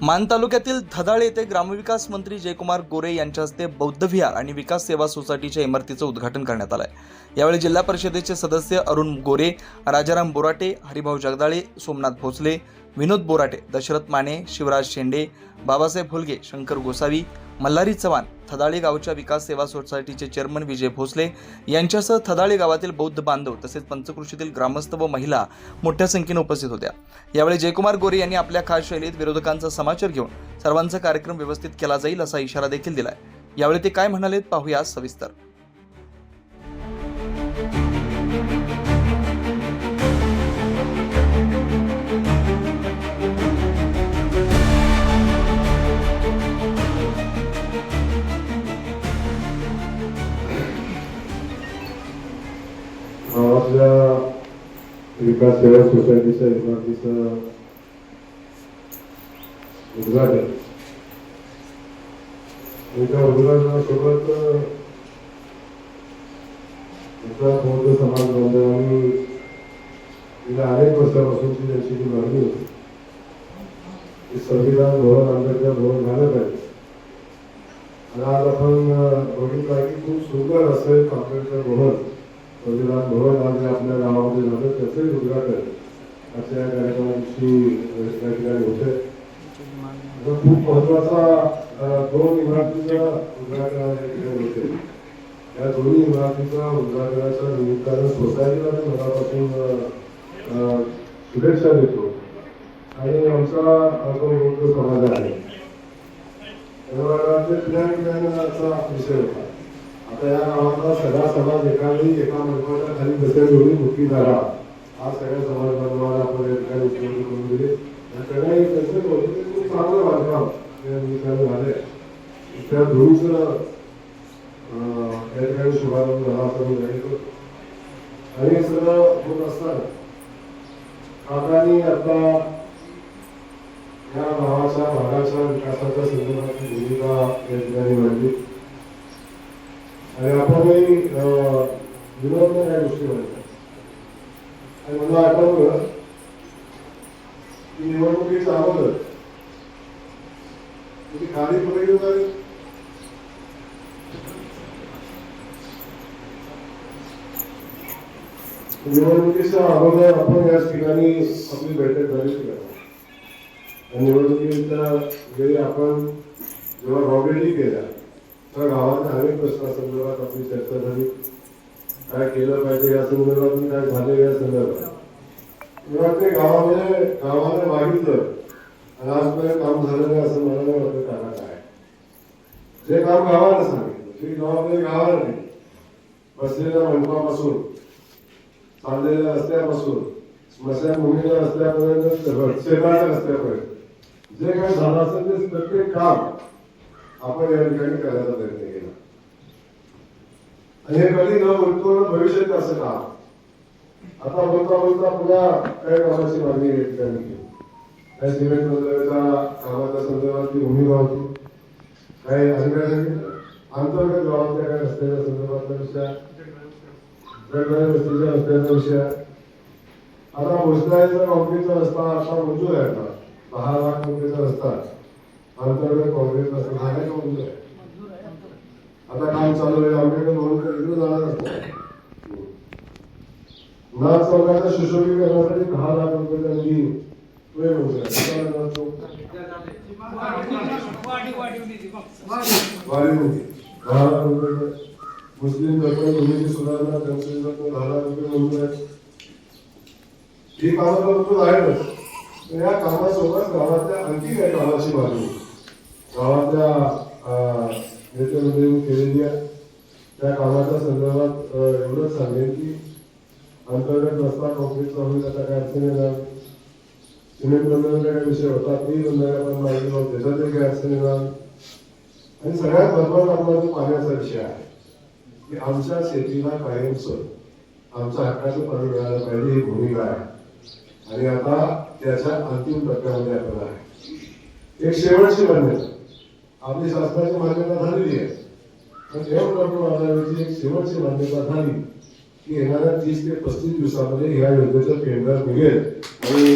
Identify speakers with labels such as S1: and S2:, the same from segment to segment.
S1: मान तालुक्यातील धदाळ येथे ग्रामविकास मंत्री जयकुमार गोरे यांच्या हस्ते बौद्ध विहार आणि विकास सेवा सोसायटीच्या इमारतीचं उद्घाटन करण्यात आलं आहे यावेळी जिल्हा परिषदेचे सदस्य अरुण गोरे राजाराम बोराटे हरिभाऊ जगदाळे सोमनाथ भोसले विनोद बोराटे दशरथ माने शिवराज शेंडे बाबासाहेब फुलगे शंकर गोसावी मल्हारी चव्हाण थदाळे गावच्या विकास सेवा सोसायटीचे चेअरमन विजय भोसले यांच्यासह थदाळे गावातील बौद्ध बांधव तसेच पंचकृषीतील ग्रामस्थ व महिला मोठ्या संख्येने उपस्थित होत्या. यावेळी जयकुमार गोरे यांनी आपल्या खास शैलीत विरोधकांचा समाचार घेऊन सर्वांचा कार्यक्रम व्यवस्थित केला जाईल असा इशारा देखील दिलाय. यावेळी ते काय म्हणाले पाहूया सविस्तर.
S2: विकास सेवा सोसायटीच्या इमारतीचं उद्घाटन आणि त्या उद्घाटनासोबत गुजरात बौद्ध समाज बांधवांनी गेल्या अनेक वर्षापासून ती त्यांची जी मागणी होती की संविधान भवन आंबेडकर भवन झालं पाहिजे आणि आज आपण अं, बघितलं की खूप सुंदर असं आंबेडकर भवन संविधान भवन आज आपल्या गावामध्ये झालं त्याचंही उद्घाटन अशा या कार्यक्रमाची या ठिकाणी होते. खूप महत्त्वाचा दोन इमारतीचं उद्घाटन या ठिकाणी होते. या दोन्ही इमारतीच्या उद्घाटनाच्या निमित्तानं सोसायटीला मी मनापासून शुभेच्छा देतो. आणि आमचा जो समाज आहे. व्यवहाराचे प्लॅन प्लॅनचा विषय होता. आता या गावातला सगळा समाज एका वेळी एका मंडपाच्या खाली बसेल एवढी मोठी झाला हा सगळ्या समाज बांधवाला आपण या ठिकाणी उपलब्ध करून दिले. या सगळ्या त्यांचं होतं ते खूप चांगलं बांधकाम हो. या निमित्तानं झाले. त्या दोन्हीचं या ठिकाणी शुभारंभ झाला असं मी जाईल आणि हे सगळं होत असताना काकांनी आता या गावाच्या भागाच्या विकासाच्या संदर्भातली भूमिका या ठिकाणी मांडली. आणि आपण विनोद या गोष्टी म्हणतात आणि मला आठवलं की निवडणुकीच्या अगोदर तुम्ही खाली पुढे घेऊन आले निवडणुकीच्या अगोदर आपण याच ठिकाणी आपली बैठक झाली निवडणुकीच्या वेळी आपण जेव्हा रॉबेटी केल्या तर गावात अनेक प्रश्नासंदर्भात आपली चर्चा झाली. काय केलं पाहिजे या संदर्भात मी काय झाले या संदर्भात? मला वाटते गावामध्ये गावाने मागितलं आणि आजपर्यंत काम झालं नाही असं मला नाही वाटतं कारण काय? जे काम गावाला सांगितलं ती जबाबदारी गावाला नाही बसलेल्या मंडपापासून चाललेल्या रस्त्यापासून स्मशानभूमीला रस्त्यापर्यंत शेताच्या रस्त्यापर्यंत जे काही झालं असेल ते प्रत्येक काम आपण या ठिकाणी करायचा प्रयत्न केला. आणि हे कधी न बोलतो भविष्यात असं का? आता बोलता बोलता पुन्हा काही कामाची मागणी या ठिकाणी? केली काही सिमेंट मंदिराच्या कामाच्या संदर्भातली भूमिका होती? काही अंतर्गत अंतर्गत गावातल्या काही रस्त्याच्या संदर्भातला विषय वेगवेगळ्या रस्त्याचा विषय आता भोसल्याचा काँक्रीटचा रस्ता आता मंजूर आहे आता. दहा लाख कोटीचा रस्ता आमच्याकडे काँक्रीट रस्ता आता काम चालू आहे. आमच्याकडे म्हणून तर इकडे जाणार असतो नाथ चौकाच्या सुशोभीकरणासाठी दहा लाख रुपये त्यांनी दहा लाख रुपये. मुस्लिम जन्मभूमीची सुधारणा त्यांच्या दहा लाख रुपये मंजूर आहेत ही कामं तर मंजूर या कामासोबत गावातल्या आणखी काही कामाची मागणी गावातल्या अं, केलेली आहे. त्या कामाच्या संदर्भात एवढंच सांगेन की अंतर्गत रस्ता काँक्रीटचा करून त्याचा काय अडचण येणार सिमेंट बंधनाचा काही विषय होता तेही बंदर माहिती मागणी लावून ते काही अडचण येणार आणि सगळ्यात महत्त्वाचा आम्हाला पाण्याचा विषय आहे की आमच्या शेतीला कायमचं आमच्या हक्काचं पाणी मिळालं पाहिजे ही भूमिका आहे. आणि आता त्याच्या अंतिम टप्प्यामध्ये आपण आहे. एक शेवटची मान्यता आपली शासनाची मान्यता झालेली आहे. पण एवढं डॉक्टर बाबासाहेबांची एक शेवटची मान्यता झाली की येणाऱ्या तीस ते पस्तीस दिवसामध्ये ह्या योजनेचं टेंडर निघेल. आणि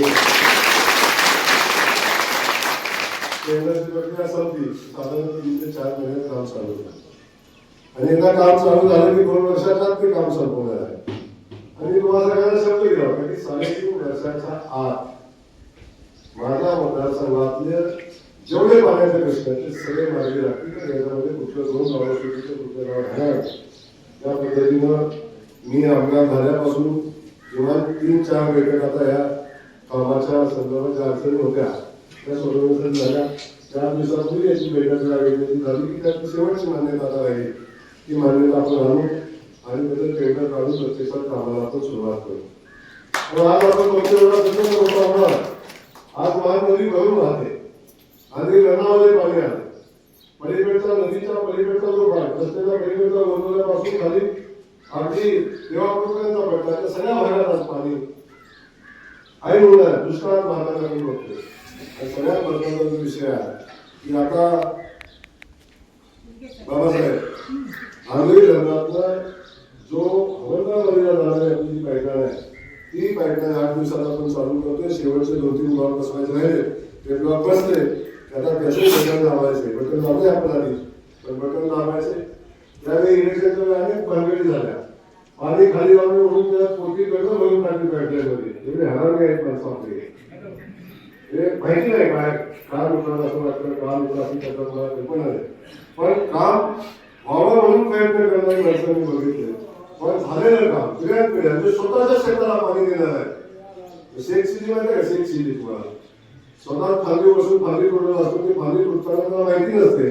S2: टेंडरची प्रक्रिया संपली साधारण तीन ते चार महिने काम चालू झालं आणि एकदा काम चालू झालं की दोन वर्षात ते काम संपवणार आहे. आणि तुम्हाला सगळ्यांना शब्द दिला होता की साडेतीन वर्षाच्या आत. माझ्या मतदारसंघातले जेवढे मागायचे प्रश्न ते सगळे मार्गी लागतील. याच्यामध्ये कुठलं दोन नावं सुटलं कुठलं नाव राहणार त्या पद्धतीनं मी आमदार झाल्यापासून किमान तीन चार बैठक आता या कामाच्या संदर्भात ज्या अडचणी होत्या त्या सोडवण्यासाठी झाल्या. चार दिवसापूर्वी याची बैठक लागलेली झाली की त्यात शेवटची मान्यता आता राहील. ती मान्यता आपण आणू आणि त्याचं टेंडर काढून प्रत्यक्षात कामाला आपण सुरुवात करू. पण आज आपण बघतो एवढा प्रचंड मोठा होणार आज महानदी भरून राहते आणि रणामध्ये पाणी आलं. पलीकडचा नदीच्या पलीकडचा जो भाग रस्त्याच्या पलीकडचा गोंधळापासून खाली अगदी देवापूरपर्यंत पडला त्या सगळ्या भागात आज पाणी आई म्हणून आहे दुष्काळ भागात आपण बघतो आणि सगळ्यात महत्त्वाचा जो विषय आहे की आता बाबासाहेब आंधळी धरणातला जो हवलदार नदीला जाणारी आपली जी पाईपलाईन आहे ती पाईपलाईन आठ दिवसात आपण चालू करतोय. शेवटचे दोन तीन ब्लॉक बसवायचे राहिले. ते ब्लॉक बसले. की आता कसे बटन लावायचे बटन लावले आपण आधी. पण बटन लावायचे त्यावेळी इलेक्शनच्या अनेक भानगडी झाल्या. पाणी खाली लावून म्हणून त्याला पोटी कडनं भरून टाकली पाईपलाईन मध्ये एवढे हरामी आहेत माणसं आपले हे माहिती नाही काय काम होतं असं वाटतं काम होतं असं त्याचं मला ते पण नाही. पण काम व्हावं म्हणून प्रयत्न करणारी माणसं मी बघितले. पण झालेलं काम सगळ्यात पिढ्या म्हणजे स्वतःच्या शेताला पाणी देणार आहे. शेख शिजी माहिती आहे का शेख शिजी तुम्हाला. स्वतः खाली बसून फांदी तोडत असतो ते फांदी तुटताना माहिती नसते.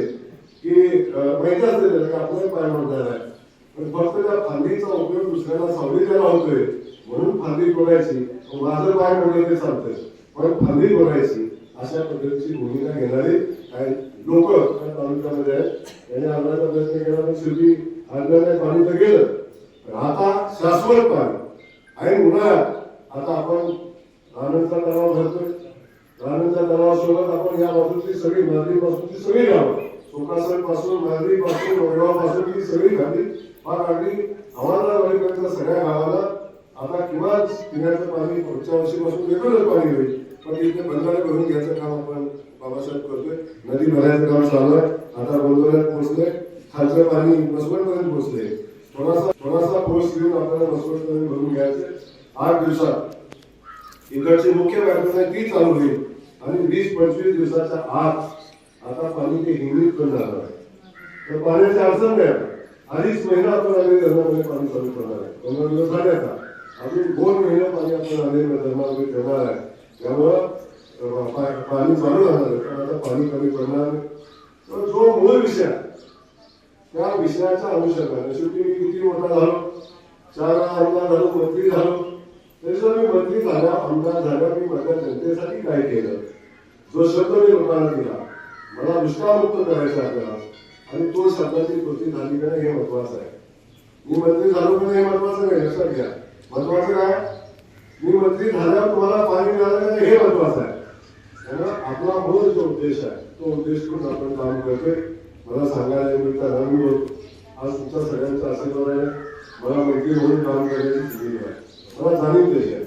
S2: की माहिती असते त्याला की आपल्याला पाय मोडणार आहे पण फक्त त्या फांदीचा उपयोग दुसऱ्याला सावली द्यायला होतोय. म्हणून फांदी बोलायची माझं पाय मोडलं ते चालतंय. पण फांदी बोलायची अशा पद्धतीची भूमिका घेणारे काही लोक त्या तालुक्यामध्ये आहेत. त्यांनी आणण्याचा प्रयत्न केला पण शेवटी आणण्याने पाणी तर गेलं. पण आता शाश्वत पाणी. आणि उन्हाळ्यात आता आपण आनंदचा तलाव भरतोय. राणीच्या तलावासोबत आपण या बाजूची सगळी नदी पासूनची सगळी गावं सुकासनपासून नदी पासून वडगाव सगळी खाली फार अगदी आम्हाला सगळ्या गावाला आता किंवा पिण्याचं पाणी पुढच्या वर्षीपासून वेगळंच पाणी होईल पण इथे बंधारे भरून घ्यायचं काम आपण बाबासाहेब करतोय. नदी भरायचं काम चालू आहे. आता गोंदवल्यात पोहोचले खालचं पाणी बसवटपर्यंत पोहोचले थोडासा थोडासा पोस्ट घेऊन आपल्याला बसवटपर्यंत भरून घ्यायचं आठ दिवसात. इकडची मुख्य व्यवस्था ती चालू होईल. आणि वीस पंचवीस दिवसाच्या आत आता पाणी ते हिंगणीत पण जाणार आहे. तर पाण्याची अडचण नाही आता. अडीच महिना आपण आम्ही धरणामध्ये पाणी चालू करणार आहे. पंधरा दिवस झाले आता. अजून दोन महिने पाणी आपण आम्ही धरणामध्ये ठेवणार आहे. त्यामुळं पाणी चालू राहणार आहे. पण आता पाणी कमी पडणार तर जो मूळ विषय त्या विषयाच्या अनुषंगाने शेवटी मी किती मोठा झालो? चार आमदार झालो मंत्री झालो? तरी मी मंत्री झाल्या आमदार झाल्या मी माझ्या जनतेसाठी काय केलं? जो शब्द मी लोकांना दिला मला दुष्काळमुक्त करायचा आपल्याला. आणि तो शब्दाची कृती झाली का हे महत्वाचं आहे. मी मंत्री झालो का हे महत्वाचं नाही लक्षात घ्या. महत्वाचं काय? मी मंत्री झाल्यावर तुम्हाला पाणी मिळालं का हे महत्वाचं आहे. त्यामुळे आपला मूळ जो उद्देश आहे तो उद्देश करून आपण काम करतोय. मला सांगायला मिळतं आनंद होतो. आज तुमचा सगळ्यांचा आशीर्वाद आहे. मला मंत्री म्हणून काम करण्याची संधी आहे. मला जाणीव दिली आहे.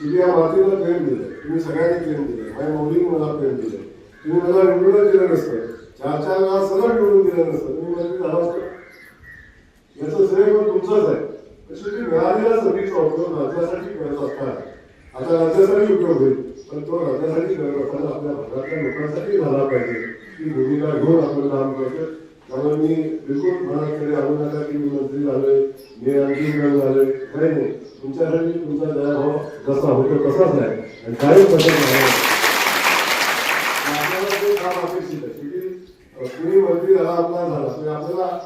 S2: तुम्ही या मातीला प्रेम दिलं. तुम्ही सगळ्यांनी प्रेम दिलं. माझ्या मुलीने मला प्रेम दिलं. तुम्ही मला निवडून दिलं नसतं. चार चार वेळा सगळं निवडून दिलं नसतं. तुम्ही मला झाला असतं याचं श्रेय पण तुमचंच आहे. शेवटी मिळालेला संधीचा उपयोग राज्यासाठी करत असतात आता राज्यासाठी उपयोग होईल. पण तो राज्यासाठी करत असताना आपल्या भागातल्या लोकांसाठी झाला पाहिजे. ही भूमिका घेऊन आपण काम करतो म्हणून मी बिलकुल मनाकडे आणू नका की मी मंत्री झालोय मी आणखी वेळ झालोय. काही नाही. तुमच्यासाठी तुमचा दयाभाव जसा होतो तसाच आहे. आणि काही बदल नाही. आपल्याला ते काम अपेक्षित आहे शेवटी अं, मंत्री झाला आपला झाला म्हणजे आपल्याला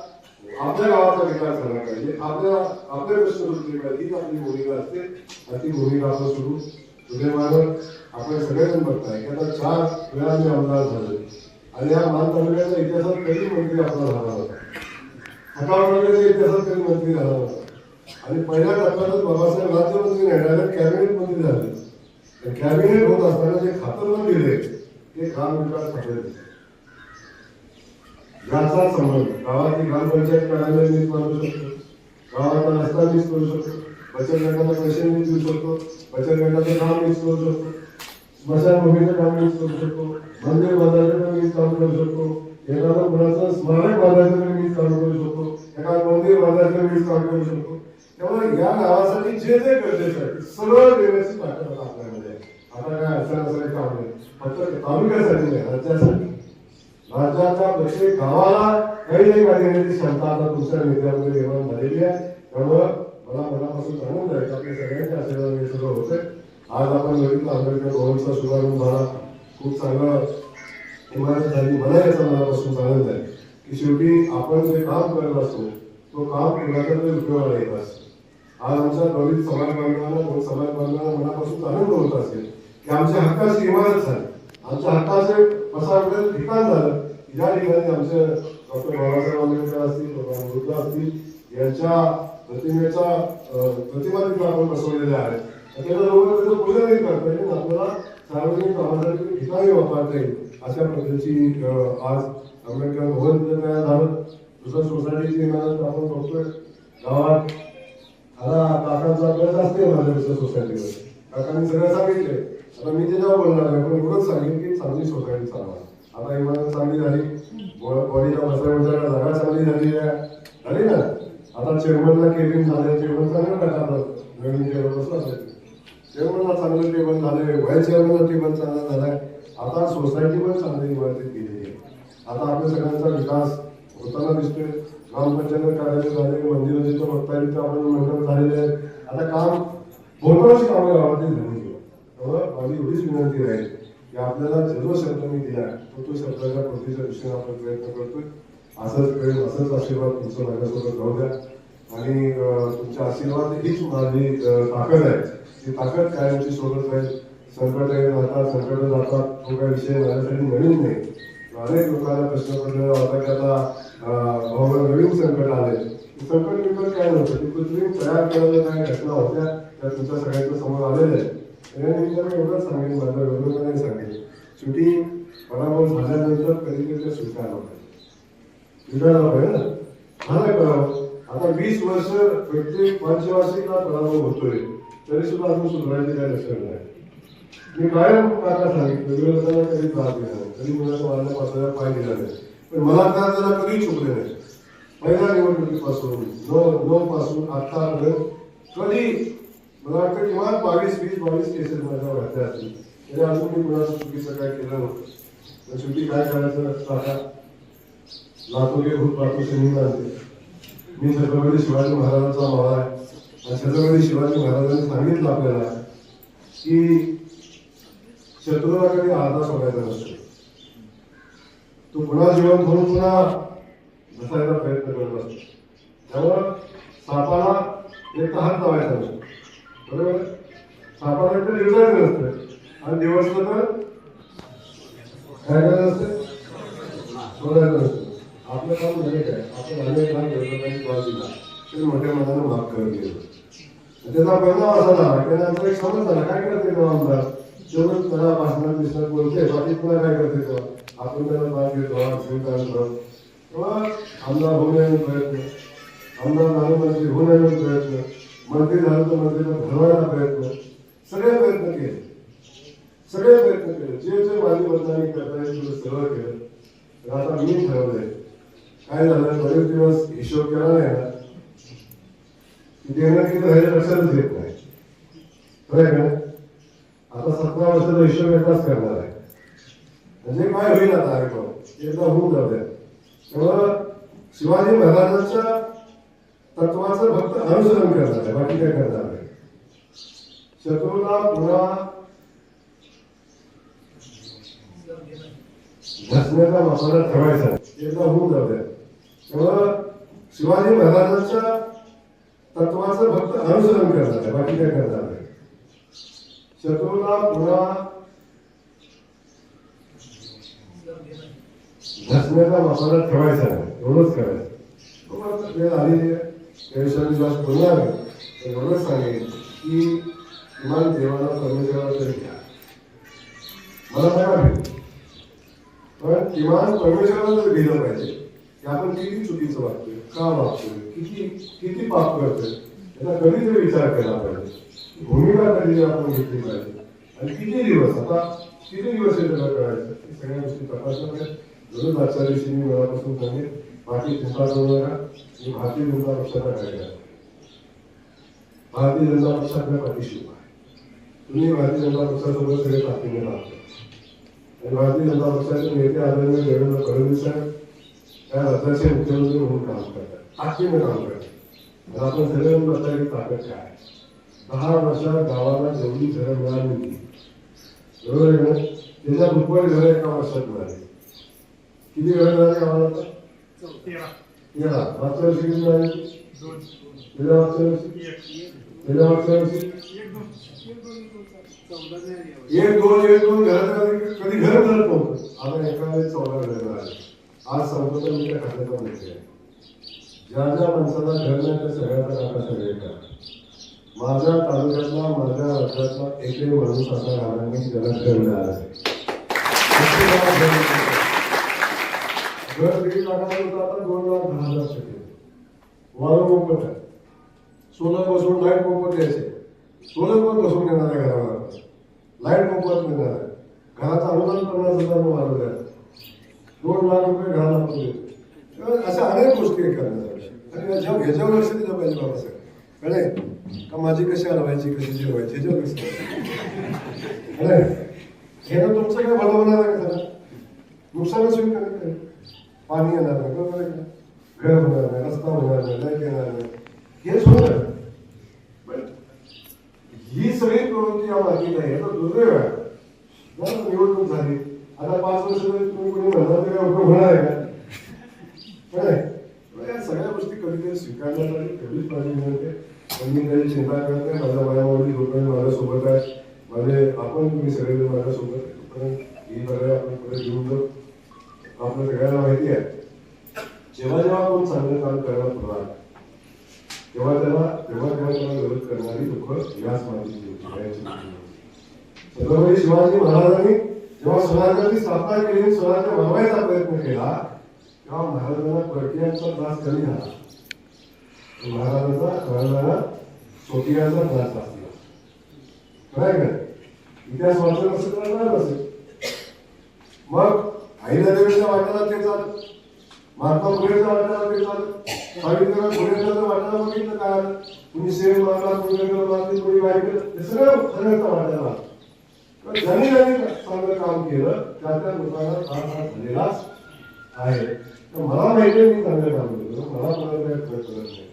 S2: आपल्या गावाचा विकास झाला पाहिजे. आपल्या आपल्या प्रश्न सुटले पाहिजे हीच आपली भूमिका असते. आणि ती भूमिका आपण सुरू. सुदैवानं आपण सगळेजण बघताय. की आता चार वेळा मी आमदार झालो. आणि या मान तालुक्याच्या इतिहासात कधी मंत्री आपला झाला होता खटाव तालुक्याच्या इतिहासात कधी मंत्री झाला होता आणि पहिल्या टप्प्यातच बाबासाहेब राज्यमंत्री नाही डायरेक्ट कॅबिनेट मंत्री झाले. कॅबिनेट होत असताना जे खातं पण दिले ते ग्राम विकास खाते याचा संबंध गावाची ग्रामपंचायत प्रणाली मीच मांडू शकतो. गावाचा रस्ता मीच करू शकतो. बचत गटाला पैसे मीच देऊ शकतो. बचत गटाचं काम मीच करू शकतो. स्मशान भूमीचं काम यूज करू शकतो. मंदिर बांधायचं पण वीज करू शकतो. एखादा मुलाचं स्मरण बांधायचं पण वीज करू शकतो. एखादं मंदिर बांधायचं वीज चालू करू शकतो. त्यामुळे या नावासाठी जे जे गरजेचं आहे सरळ देण्याची आपल्यामध्ये आता काय अडचण असं काम नाही. फक्त तालुक्यासाठी नाही राज्यासाठी. राज्याच्या प्रत्येक काही नाही देण्याची क्षमता आता तुमच्या नेत्यामध्ये निर्माण झालेली आहे. त्यामुळं मला मनापासून सांगून जायचं आपल्या सगळ्यांच्या आशीर्वाद हे सगळं होतं आज आपण नवीन आंबेडकर भवनचा शुभारंभ झाला. खूप चांगला इमारत झाली. मला याचा मनापासून आनंद आहे की शेवटी आपण जे काम करत असतो तो काम कुणाकडे उपयोगाला येत असतो. आज आमच्या दलित समाज बांधवांना दोन समाज बांधवांना मनापासून आनंद होत असेल की आमच्या हक्काची इमारत झाली. आमच्या हक्काचे असं ठिकाण झालं. या ठिकाणी आमचे डॉक्टर बाबासाहेब आंबेडकर असतील भगवान असतील यांच्या प्रतिमेचा प्रतिमा तिथे आपण बसवलेल्या आहेत. आणि त्याचं त्याचं पूजनही करता येईल आपल्याला सार्वजनिक कामासाठी ठिकाणी वापरता येईल. अशा पद्धतीची आज आंबेडकर भवन तयार झालं. दुसरं सोसायटीची इमारत आपण बघतोय. गावात आता काकांचा अभ्यास असते माझ्या दुसऱ्या सोसायटीवर. काकांनी सगळं सांगितलंय. आता मी त्याच्यावर बोलणार नाही पण एवढंच सांगेन की चांगली सोसायटी चालवा. आता इमारत चांगली झाली. बॉडीला बसवायला जागा चांगली झाली आहे. झाली ना? आता चेअरमनला केबिन झालं. चेअरमन चांगलं टाकलं. नवीन टेबल बसला चेअरमनला चांगलं टेबल झालंय व्हाईस चेअरमनला टेबल चांगला झालाय. आता सोसायटी पण चांगली इमारतीत केलेली आहे आता आपल्या सगळ्यांचा विकास होताना दिसतोय. ग्रामपंचायत कार्यालय झाले मंदिर जिथं बघता येईल तिथं आपण मंडळ झालेले आहेत. आता काम बहुतांशी कामं गावातील झाली त्यामुळे माझी एवढीच विनंती राहील की आपल्याला जो शब्द मी दिला तो तो शब्दाच्या कृतीच्या दृष्टीने आपण प्रयत्न करतोय. असंच प्रेम असंच आशीर्वाद तुमचं माझ्यासोबत राहू द्या. आणि तुमचे तुमच्या आशीर्वाद हीच माझी ताकद आहे. ती ताकद कायमची सोबत राहील संकट राहतात संकट जातात तो काही विषय माझ्यासाठी नवीन नाही. अनेक लोकांना प्रश्न पडलेला होता की आता भाऊ नवीन संकट आले. संकट विकत काय नव्हतं? ती कृत्रिम तयार करायला काही घटना होत्या त्या तुमच्या सगळ्यांच्या समोर आलेल्या आहेत. त्यानिमित्ताने एवढंच सांगेन माझं वेगळं नाही सांगेन. शेवटी पराभव झाल्यानंतर कधी कधी ते स्वीकारला पाहिजे स्वीकारला पाहिजे ना? झालं करावं आता वीस वर्ष प्रत्येक पंचवार्षिकला पराभव होतोय. तरी सुद्धा अजून सुधारायची काय लक्षण नाही मी बाहेर काका सांगितलं विरोधाला कधी त्रास दिला नाही कधी मुलाच्या वाढल्या पातळीला पाय दिला नाही पण मला त्या जरा कधी चुकले नाही. पहिल्या निवडणुकीपासून नऊ नऊ पासून आतापर्यंत कधी? मला वाटतं किमान बावीस वीस बावीस केसेस माझ्या घातल्या असतील तरी अजून मी कुणाचं चुकीचं काय केलं नव्हतं. तर शेवटी काय करायचं काका लातूर हे भूत पातूरचे मी मानते मी छत्रपती शिवाजी महाराजांचा मावळा आहे. छत्रपती शिवाजी महाराजांनी सांगितलं आपल्याला की शत्रूला कधी आधा सोडायचा नसतो. तो पुन्हा जीवन धरून पुन्हा घसायचा प्रयत्न करत असतो. त्यामुळं सापाला एक तर हात लावायचा नसतो. बरोबर? सापाला तर दिवसायचं नसतं. आणि दिवसभर तर काय करायचं असतं सोडायचं नसतं. आपलं काम झाले काय? आपण अनेक लहान विरोधकांनी त्रास दिला ते मोठ्या मनानं माफ करत गेलो त्याचा परिणाम असा झाला की नंतर एक समज झाला. काय करते तो आमदार तेवढं त्याला भाषणात दिसणार बोलते बाकी पुन्हा काय करते तो? आपण त्याला त्रास घेतो स्वीकार करतो तेव्हा आमदार होण्याचा प्रयत्न. आमदार झालं मंत्री होण्याचा प्रयत्न. मंत्री झालं तर मंत्रीला घडवायचा प्रयत्न. सगळे प्रयत्न केले. सगळे प्रयत्न केले. जे जे माझी बदनामी करता येईल तुला सगळं केलं. तर आता मी ठरवलंय. काय झालं? बरेच दिवस हिशोब केला नाही ना. म्हणजे की देणं किती लक्षातच येत नाही. खरं आहे का? आता सतरा वर्षाचा हिशोब एकदाच करणार आहे. म्हणजे काय होईल आता ऐकून एकदा होऊन जाऊ द्या. तेव्हा शिवाजी महाराजांच्या तत्वाचं फक्त अनुसरण करणार आहे बाकी काय करणार नाही. शत्रूला पुन्हा घसण्याचा मसाला ठेवायचा एकदा होऊन जाऊ द्या. तेव्हा शिवाजी महाराजांच्या तत्वाचं फक्त अनुसरण करतात बाकी काय करतात शत्रूला पुन्हा घसण्याचा मसाला ठेवायचा आहे एवढंच करायचं. वेळ आलेली विश्वास बोलणार नाही पण एवढंच सांगेन की किमान देवाला परमेश्वराला तरी घ्या. मला काय भेट पण किमान परमेश्वराला तरी गेलं पाहिजे. की आपण किती चुकीचं वागतोय? का वागतोय? किती किती पाप करतोय? याचा कधीतरी विचार केला पाहिजे. भूमिका कधी आपण घेतली पाहिजे? आणि किती दिवस? आता किती दिवस हे त्याला करायचं? हे सगळ्या गोष्टी तपासल्या पाहिजे जरूर आजच्या दिवशी मी मनापासून सांगेन बाकी चिंता मी भारतीय जनता पक्षाचा कार्यकर्ता भारतीय जनता पक्षाच्या पाठीशी आहे. तुम्ही भारतीय जनता पक्षासोबत सगळे पाठिंबे लागतो आणि भारतीय जनता पक्षाचे नेते आदरणीय देवेंद्र फडणवीस साहेब त्या राज्याचे मुख्यमंत्री म्हणून काम करतात. ताकदीने काम करतात. आणि आपण सगळे म्हणून ताकद काय? दहा वर्षात गावाला जेवढी घरं मिळाली बरोबर आहे नाही? त्याच्या दुप्पट घरं एका वर्षात मिळाली. किती घरं मिळाली गावाला? तेरा. मागच्या वर्षी किती मिळाली? त्याच्या मागच्या वर्षी? त्याच्या मागच्या वर्षी? एक दोन. एक दोन घरात कधी घर मिळत नव्हतं. आता एका चौदा घर मिळाले. आज संपदा मी त्या खात्याचा माहिती आहे ज्या ज्या माणसाला घर नाही त्या सगळ्याचा काका सगळे माझ्या तालुक्यातला माझ्या राज्यातला एकही माणूस असा राहणार नाही ज्याला घर मिळालं म्हणजे घर दीड लाखाचं होतं आता दोन लाख दहा हजार शकले वारं मोफत आहे. सोनं बसून लाइट मोफत द्यायचे सोनं पण बसून घेणार आहे घरावर. लाइट मोफत मिळणार आहे. घराचं अनुदान पन्नास हजार वाढवलं आहे. दोन लाख रुपये घराला आपण अशा अनेक गोष्टी आहे करण्यासाठी आणि याच्या ह्याच्यावर लक्ष दिलं पाहिजे बाबासाहेब कळे का माझी कशी हलवायची कशी जेवायची ह्याच्यावर लक्ष कळे हे तर तुमचं काय भलं होणार आहे का नुकसानच होईल का? नाही? पाणी येणार नाही बरोबर आहे का? घर होणार नाही रस्ता होणार नाही लाइट येणार नाही. हेच होणार पण ही सगळी प्रवृत्ती या मार्गी नाही तर दुर्दैव आहे. निवडणूक झाली. आता पाच वर्ष तुम्ही कोणी म्हणणार काय उपयोग होणार आहे का? या सगळ्या गोष्टी कधीतरी स्वीकारल्या आली तेवढीच माझी विनंती पण मी त्याची चिंता करत नाही माझ्या वयावरील लोक माझ्यासोबत आहे माझे आपण तुम्ही सगळेजण माझ्यासोबत आहे. ही लढाई आपण पुढे घेऊन जाऊ. आपल्या सगळ्यांना माहिती आहे. जेव्हा जेव्हा कोण चांगलं काम करायला पुढे तेव्हा त्याला तेव्हा तेव्हा त्याला विरोध करणारी लोक याच मार्गी शिवाजी महाराजांनी जेव्हा स्वराज्याची स्थापना केली स्वराज्य बनवायचा प्रयत्न केला तेव्हा महाराजांना परकीयांचा त्रास कमी झाला. महाराजांचा महाराजांना स्वकीयांचा त्रास असला काय काय इतिहास वाचन असं करणार असेल. मग आईला वाटाला ते चालत महात्मा फुलेच्या वाटाला ते चालत सावित्रीबाई फुलेच्या वाटाला बघितलं काय आलं? कुणी मारला कुणी मारली कुणी वाईट केलं. सगळं सगळ्यांच्या वाटायला ज्यांनी ज्यांनी चांगलं काम केलं त्या त्या लोकांना फार फार झालेलाच आहे. तर मला माहिती आहे मी चांगलं काम केलं मला कोणाला काही फरक पडत नाही.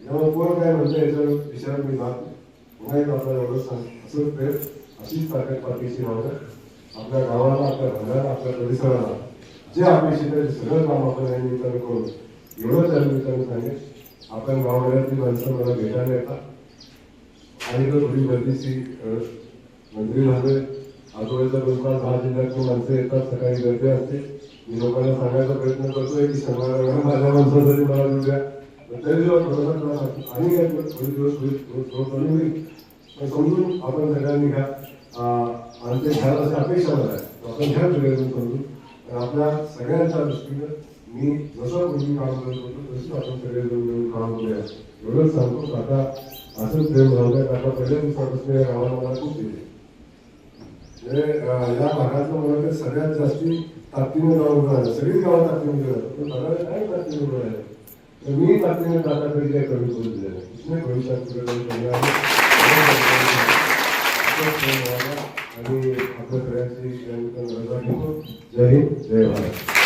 S2: त्यामुळे कोण काय म्हणतं याच्या विचार मी जात नाही. एक आपल्याला एवढं सांग असं प्रयत्न अशीच ताकद पाठीशी राहणं आपल्या गावाला आपल्या भागाला आपल्या परिसराला. जे अपेक्षित आहे सगळं काम आपण या निमित्तानं करू. एवढं त्या निमित्तानं सांगेल आपण गावामध्ये माणसं मला भेटायला येतात. आणि तो थोडी गर्दीची अं, मंत्री झाले. आजूबाजूच्या लोकांना दहा जिल्ह्यातून माणसं येतात सकाळी गर्दी असते. मी लोकांना सांगायचा प्रयत्न करतोय की समाजाला माझ्या माणसं जरी मला देऊ द्या. तरी थोडासा त्रास आणि थोडे दिवस कमी होईल पण समजून आपण सगळ्यांनी घ्या. अं, आणि ते अपेक्षा मला आहे. आपण घ्या सगळ्यांनी समजून आणि आपल्या सगळ्यांच्या दृष्टीनं मी जसं पूर्वी काम करत होतो तसं आपण सगळेजण मिळून काम करूया. एवढंच सांगतो. काका असंच प्रेम राहू द्या. काका पहिल्या दिवसापासून या गावाला मला खूप दिले म्हणजे या भागातलं मला सगळ्यात जास्ती ताकदीने गाव उभं राहिलं. सगळीच गावं ताकदीने पण काय ताकदीने उभं राहिलं? तर मी ताकदीने टाका तरी कमी करू दिलं नाही. भविष्यात आणि आपल्या सगळ्यांची जय हिंद जय भारत.